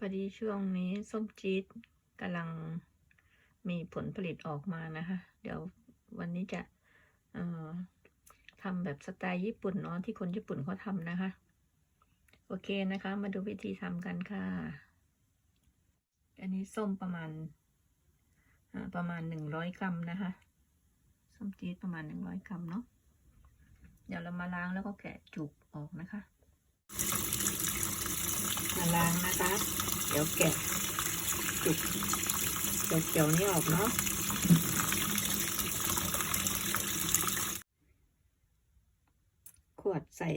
พอดีช่วงนี้ส้มจี๊ดกำลังมีผลผลิตออกมานะคะ เดี๋ยววันนี้จะทำแบบสไตล์ญี่ปุ่นเนาะที่คนญี่ปุ่นเขาทำนะคะ โอเคนะคะ มาดูวิธีทำกันค่ะ อันนี้ส้มประมาณประมาณหนึ่งร้อยกรัมนะคะส้มจี๊ดประมาณหนึ่งร้อยกรัมเนาะเดี๋ยวเรามาล้างแล้วก็แกะจุกออกนะคะ มาล้างนะคะ เดี๋ยวแกะจุกเขียวๆนี่ออกเนาะขวดใส่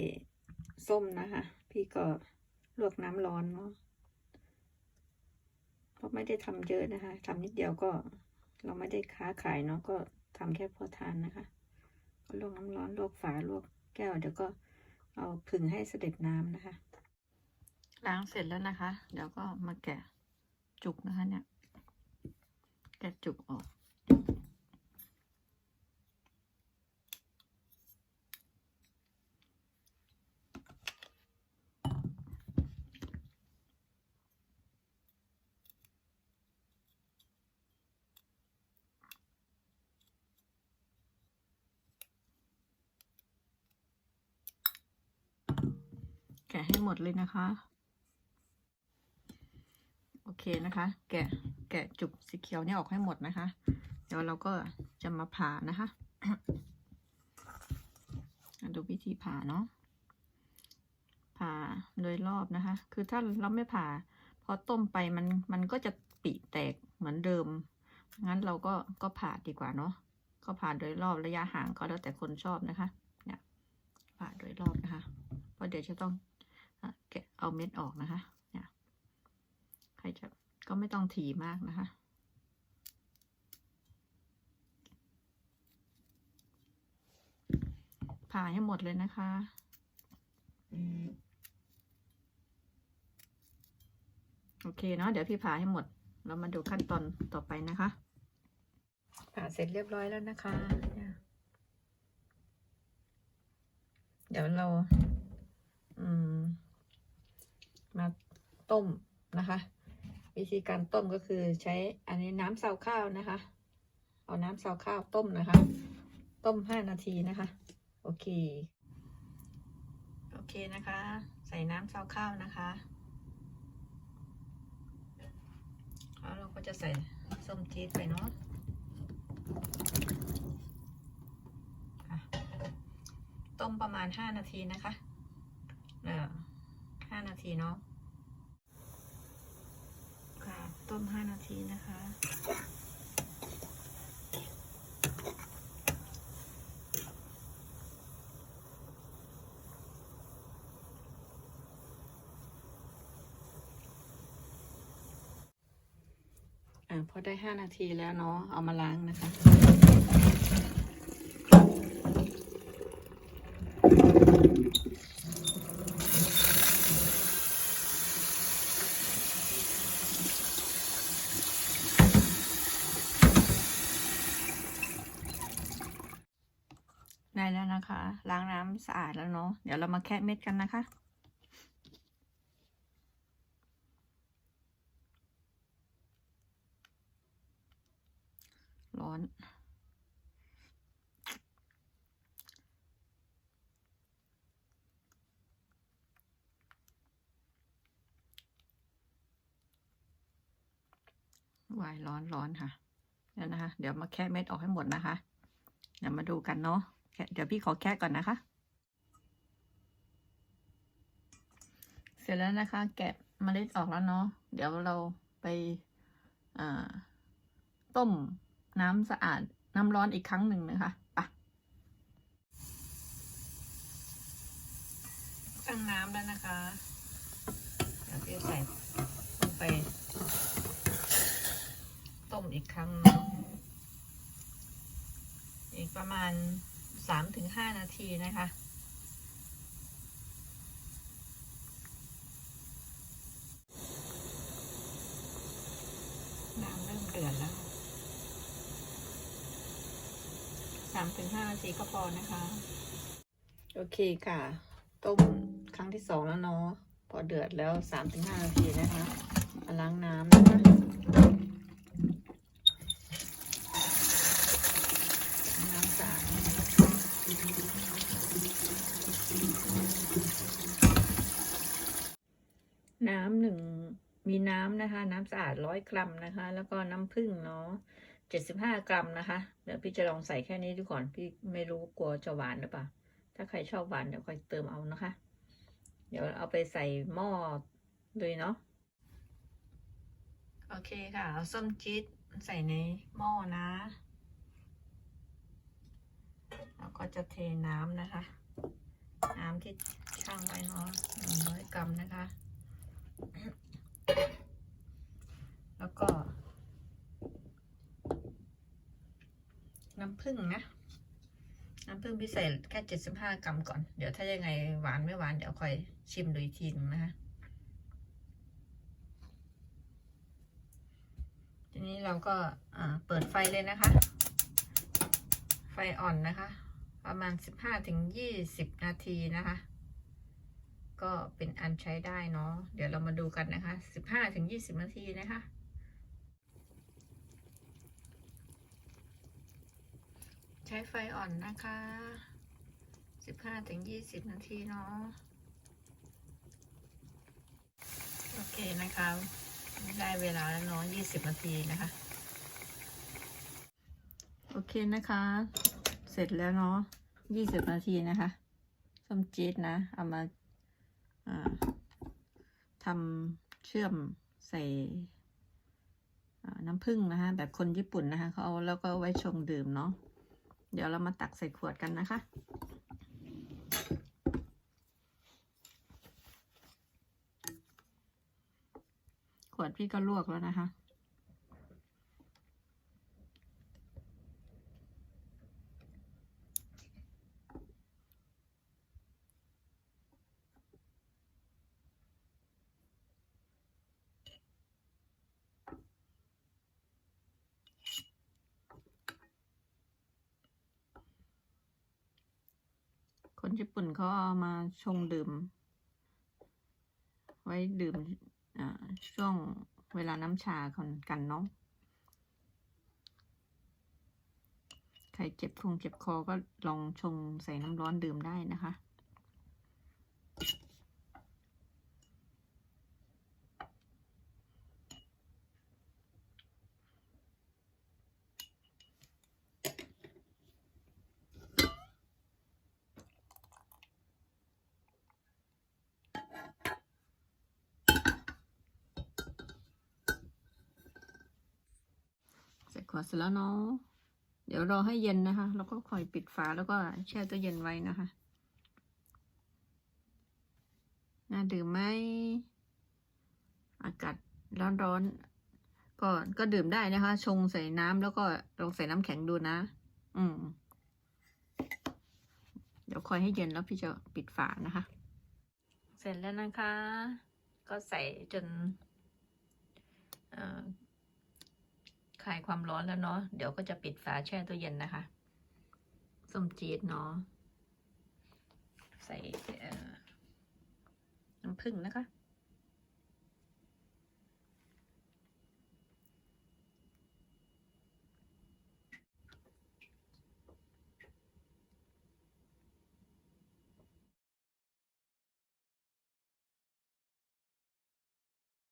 ส้มนะคะ พี่ก็ลวกน้ำร้อนเนาะเพราะไม่ได้ทำเยอะนะคะทำนิดเดียวก็เราไม่ได้ค้าขายเนาะก็ทำแค่พอทานนะคะ ก็ลวกน้ำร้อนลวกฝาลวกแก้วเดี๋ยวก็เอาผึ่งให้เสด็จน้ำนะคะ ล้างเสร็จแล้วนะคะ เดี๋ยวก็มาแกะจุกนะคะเนี่ย แกะจุกออก แกะให้หมดเลยนะคะ เคนะคะ แกะแกะจุกสีเขียวเนี่ยออกให้หมดนะคะ เดี๋ยวเราก็จะมาผ่านะคะดูวิธีผ่าเนาะผ่าโดยรอบนะคะ คือถ้าเราไม่ผ่าพอต้มไปมันมันก็จะปีแตกเหมือนเดิม งั้นเราก็ก็ผ่าดีกว่าเนาะก็ผ่าโดยรอบระยะห่างก็แล้วแต่คนชอบนะคะ เนี่ยผ่าโดยรอบนะคะ เพราะเดี๋ยวจะต้องแกะเอาเม็ดออกนะคะ จะก็ไม่ต้องถี่มากนะคะ ผ่าให้หมดเลยนะคะโอเคเนาะเดี๋ยวพี่ผ่าให้หมด เรามาดูขั้นตอนต่อไปนะคะ ผ่าเสร็จเรียบร้อยแล้วนะคะเนี่ยเดี๋ยวเรา อืม มาต้มนะคะ วิธีการต้มก็คือใช้อันนี้น้ำซาวข้าวนะคะ เอาน้ำซาวข้าวต้มนะคะ ต้มห้านาทีนะคะ โอเค โอเคนะคะ ใส่น้ำซาวข้าวนะคะแล้วเราก็จะใส่ส้มจี๊ดไปเนาะค่ะต้มประมาณห้านาทีนะคะเออห้านาทีเนาะ ค่ะ ต้มห้านาทีนะคะ อ่าพอได้ห้านาทีแล้วเนาะ เอามาล้างนะคะ ได้แล้วนะคะ ล้างน้ำสะอาดแล้วเนาะเดี๋ยวเรามาแคะเม็ดกันนะคะร้อน วายร้อนร้อนค่ะ เดี๋ยวนะคะ เดี๋ยวมาแคะเม็ดออกให้หมดนะคะ เดี๋ยวมาดูกันเนาะแคะ เดี๋ยวพี่ขอแคะก่อนนะคะ เสร็จแล้วนะคะ แกะเมล็ดออกแล้วเนาะเดี๋ยวเราไปต้มน้ำสะอาดน้ำร้อนอีกครั้งหนึ่งนะคะปะตั้งน้ำแล้วนะคะเดี๋ยวพี่ใส่ลงไป ต้มอีกครั้งเนาะอีกประมาณ สามถึงห้านาทีนะคะ น้ำเริ่มเดือดแล้วสามถึงห้านาทีก็พอนะคะ โอเคค่ะ ต้มครั้งที่สองแล้วเนาะ พอเดือดแล้วสามถึงห้านาทีนะคะมาล้างน้ำนะคะน้ำสะอาดน้ำหนึ่งมี น้ำนะคะ น้ำสะอาดร้อยกรัมนะคะ แล้วก็น้ำผึ้งเนาะเจ็ดสิบห้ากรัมนะคะเดี๋ยวพี่จะลองใส่แค่นี้ดูก่อนพี่ไม่รู้กลัวจะหวานหรือเปล่าถ้าใครชอบหวานเดี๋ยวค่อยเติมเอานะคะ เดี๋ยวเอาไปใส่หม้อเลยเนาะโอเคค่ะเอาส้มจี๊ดใส่ในหม้อนะแล้วก็จะเทน้ำนะคะ น้ำที่ช่างไว้เนาะหนึ่งร้อยกรัมนะคะ แล้วก็ น้ำผึ้งนะ น้ำผึ้งพี่ใส่แค่เจ็ดสิบห้ากรัมก่อน เดี๋ยวถ้ายังไงหวานไม่หวานเดี๋ยวค่อยชิมดูอีกทีนึงนะคะทีนี้เราก็เปิดไฟเลยนะคะ ไฟอ่อนนะคะ ประมาณสิบห้าถึงยี่สิบนาทีนะคะก็เป็นอันใช้ได้เนาะ เดี๋ยวเรามาดูกันนะคะสิบห้าถึงยี่สิบนาทีนะคะ ใช้ไฟอ่อนนะคะสิบห้าถึงยี่สิบนาทีเนาะ โอเคนะคะ ได้เวลาแล้วเนาะยี่สิบนาทีนะคะ โอเคนะคะ เสร็จแล้วเนาะยี่สิบนาทีนะคะส้มจี๊ดนะ เอามาทำเชื่อมใส่น้ำผึ้งนะคะ แบบคนญี่ปุ่นนะคะ เขาเอาแล้วก็ไว้ชงดื่มเนาะ เดี๋ยวเรามาตักใส่ขวดกันนะคะ ขวดพี่ก็ลวกแล้วนะคะ ญี่ปุ่นเขาเอามาชงดื่ม ไว้ดื่มช่วงเวลาน้ำชาคนกันเนาะใครเจ็บคงเจ็บคอก็ลองชงใส่น้ำร้อนดื่มได้นะคะ ขวดเสร็จแล้วเนาะเดี๋ยวรอให้เย็นนะคะ แล้วก็คอยปิดฝาแล้วก็แช่ตู้เย็นไว้นะคะ น่าดื่มไหมอากาศร้อนๆก็ก็ดื่มได้นะคะ ชงใส่น้ำแล้วก็ลองใส่น้ำแข็งดูนะ อืม เดี๋ยวคอยให้เย็นแล้วพี่จะปิดฝานะคะ เสร็จแล้วนะคะ ก็ใส่จน เอ่อ ลายความร้อนแล้วเนาะ เดี๋ยวก็จะปิดฝาแช่ตู้เย็นนะคะส้มจี๊ดเนาะ ใส่น้ำผึ้งนะคะ